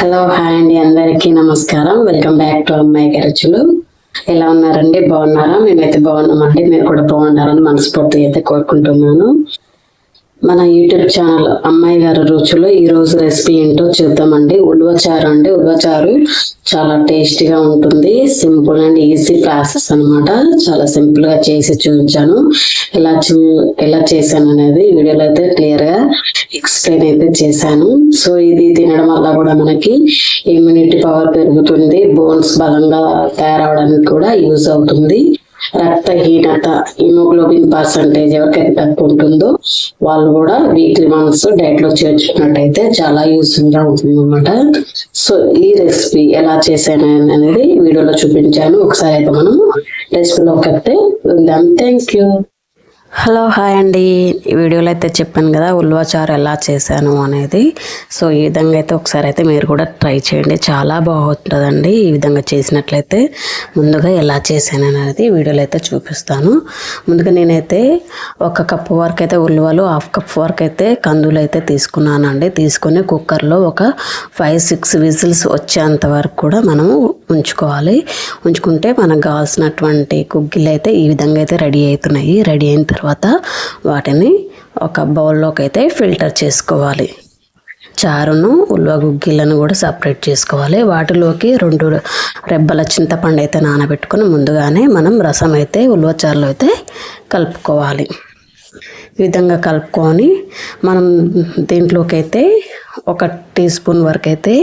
Hello hi అండి. అందరికీ నమస్కారం. వెల్కమ్ బ్యాక్ టు అమ్మాయి గరచులు. ఎలా ఉన్నారండి? బాగున్నారా? మేమైతే బాగున్నామండి. మీరు కూడా బాగున్నారని మనస్ఫూర్తిగా అయితే కోరుకుంటున్నాను. మన యూట్యూబ్ ఛానల్ అమ్మాయి గారి రుచులు ఈ రోజు రెసిపీ ఏంటో చూద్దామండి. ఉల్వచారు అండి. ఉల్వచారు చాలా టేస్టీగా ఉంటుంది. సింపుల్ అండ్ ఈజీ ప్రాసెస్ అన్నమాట. చాలా సింపుల్గా చేసి చూపించాను. ఎలా చూ ఎలా చేశాను అనేది వీడియోలో అయితే క్లియర్గా ఎక్స్ప్లెయిన్ అయితే చేశాను. సో ఇది తినడం వల్ల కూడా మనకి ఇమ్యూనిటీ పవర్ పెరుగుతుంది. బోన్స్ బలంగా తయారవడానికి కూడా యూజ్ అవుతుంది. రక్తహీనత హిమోగ్లోబిన్ పర్సంటేజ్ ఎవరికైతే తక్కువ ఉంటుందో వాళ్ళు కూడా వీక్లీ వన్స్ డైట్లో చేర్చుకున్నట్టయితే చాలా యూస్ఫుల్గా ఉంటుంది అనమాట సో ఈ రెసిపీ ఎలా చేశాను అనేది వీడియోలో చూపించాను. ఒకసారి అయితే మనం రెసిపీలోకి అయితే థ్యాంక్ యూ హలో హాయ్ అండి. ఈ వీడియోలో అయితే చెప్పాను కదా ఉల్వాచారు ఎలా చేశాను అనేది. సో ఈ విధంగా అయితే ఒకసారి అయితే మీరు కూడా ట్రై చేయండి. చాలా బాగుంటుందండి ఈ విధంగా చేసినట్లయితే. ముందుగా ఎలా చేశాను అనేది వీడియోలో అయితే చూపిస్తాను. ముందుగా నేనైతే ఒక కప్పు వరకు అయితే ఉల్వలు హాఫ్ కప్ వరకు అయితే కందులు అయితే తీసుకున్నానండి. తీసుకొని కుక్కర్లో ఒక ఫైవ్ సిక్స్ విజిల్స్ వచ్చేంత వరకు కూడా మనము ఉంచుకోవాలి. ఉంచుకుంటే మనకు కావాల్సినటువంటి కుగ్గిలు అయితే ఈ విధంగా అయితే రెడీ అవుతున్నాయి. రెడీ అయిన తర్వాత వాటిని ఒక బౌల్లోకి అయితే ఫిల్టర్ చేసుకోవాలి. చారును ఉల్వ గుగ్గిళ్ళను కూడా సపరేట్ చేసుకోవాలి. వాటిలోకి రెండు రెబ్బల చింతపండు అయితే నానబెట్టుకొని ముందుగానే మనం రసం అయితే ఉల్వ చారులో అయితే కలుపుకోవాలి. ఈ విధంగా కలుపుకొని మనం దీంట్లోకి అయితే ఒక టీ స్పూన్ వరకు అయితే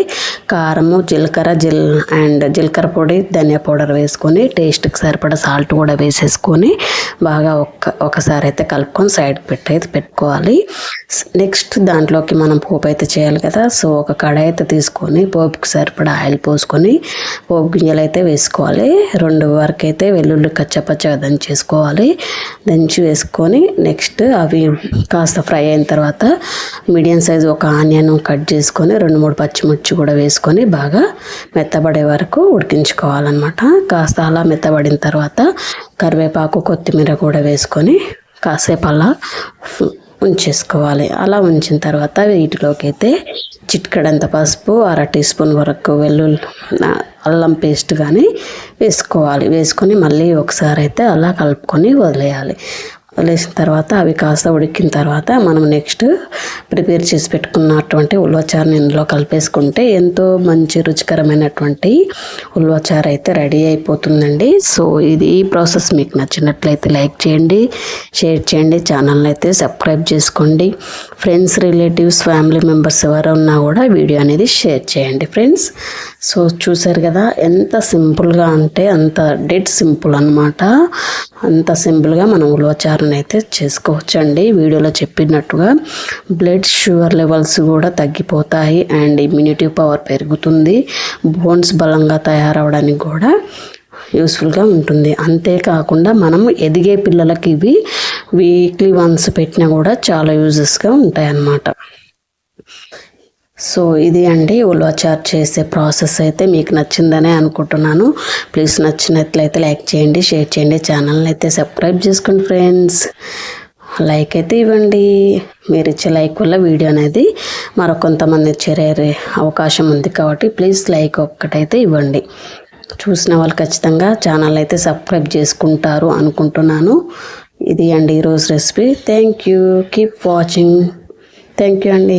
కారము జీలకర్ర జిల్ అండ్ జీలకర్ర పొడి ధనియా పౌడర్ వేసుకొని టేస్ట్కి సరిపడా సాల్ట్ కూడా వేసేసుకొని బాగా ఒక్క ఒకసారి అయితే కలుపుకొని సైడ్కి పెట్టి అయితే పెట్టుకోవాలి. నెక్స్ట్ దాంట్లోకి మనం పోపు అయితే చేయాలి కదా సో ఒక కడాయి అయితే తీసుకొని పోపుకి సరిపడా ఆయిల్ పోసుకొని పోపు గింజలు అయితే వేసుకోవాలి. రెండు వరకు అయితే వెల్లుల్లి కచ్చపచ్చగా దంచేసుకోవాలి. దంచి వేసుకొని నెక్స్ట్ అవి కాస్త ఫ్రై అయిన తర్వాత మీడియం సైజు ఒక ఆనియన్ కట్ చేసుకొని రెండు మూడు పచ్చిమిర్చి కూడా వేసుకొని బాగా మెత్తబడే వరకు ఉడికించుకోవాలన్నమాట. కాస్త అలా మెత్తబడిన తర్వాత కరివేపాకు కొత్తిమీర కూడా వేసుకొని కాసేపు అలా ఉంచేసుకోవాలి. అలా ఉంచిన తర్వాత వీటిలోకి అయితే చిట్కడంత పసుపు అర టీ స్పూన్ వరకు వెల్లుల్లి అల్లం పేస్ట్ కానీ వేసుకోవాలి. వేసుకొని మళ్ళీ ఒకసారి అయితే అలా కలుపుకొని వదిలేయాలి. వదిలేసిన తర్వాత అవి కాస్త ఉడికిన తర్వాత మనం నెక్స్ట్ ప్రిపేర్ చేసి పెట్టుకున్నటువంటి ఉల్వచారుని ఇందులో కలిపేసుకుంటే ఎంతో మంచి రుచికరమైనటువంటి ఉల్వచారు అయితే రెడీ అయిపోతుందండి. సో ఇది ఈ ప్రాసెస్ మీకు నచ్చినట్లయితే లైక్ చేయండి షేర్ చేయండి ఛానల్ని అయితే సబ్స్క్రైబ్ చేసుకోండి. ఫ్రెండ్స్ రిలేటివ్స్ ఫ్యామిలీ మెంబర్స్ ఎవరు ఉన్నా కూడా వీడియో అనేది షేర్ చేయండి ఫ్రెండ్స్. సో చూసారు కదా ఎంత సింపుల్గా అంటే అంత డెడ్ సింపుల్ అనమాట అంత సింపుల్గా మనం ఉలవచారుని అయితే చేసుకోవచ్చండి. వీడియోలో చెప్పినట్టుగా బ్లడ్ షుగర్ లెవెల్స్ కూడా తగ్గిపోతాయి అండ్ ఇమ్యూనిటీ పవర్ పెరుగుతుంది. బోన్స్ బలంగా తయారవడానికి కూడా యూస్ఫుల్గా ఉంటుంది. అంతేకాకుండా మనం ఎదిగే పిల్లలకి ఇవి వీక్లీ వన్స్ పెట్టినా కూడా చాలా యూజెస్గా ఉంటాయి అన్నమాట సో ఇది అండి ఉల్వచార్ చేసే ప్రాసెస్ అయితే మీకు నచ్చిందనే అనుకుంటున్నాను. ప్లీజ్ నచ్చినట్లయితే లైక్ చేయండి షేర్ చేయండి ఛానల్ని అయితే సబ్స్క్రైబ్ చేసుకోండి ఫ్రెండ్స్. లైక్ అయితే ఇవ్వండి. మీరు ఇచ్చే లైక్ వల్ల వీడియో అనేది మరొక కొంతమంది చేరే అవకాశం ఉంది కాబట్టి ప్లీజ్ లైక్ ఒక్కటైతే ఇవ్వండి. చూసిన వాళ్ళు ఖచ్చితంగా ఛానల్ అయితే సబ్స్క్రైబ్ చేసుకుంటారు అనుకుంటున్నాను. ఇది అండి ఈరోజు recipe. Thank you. Keep watching. Thank you అండి.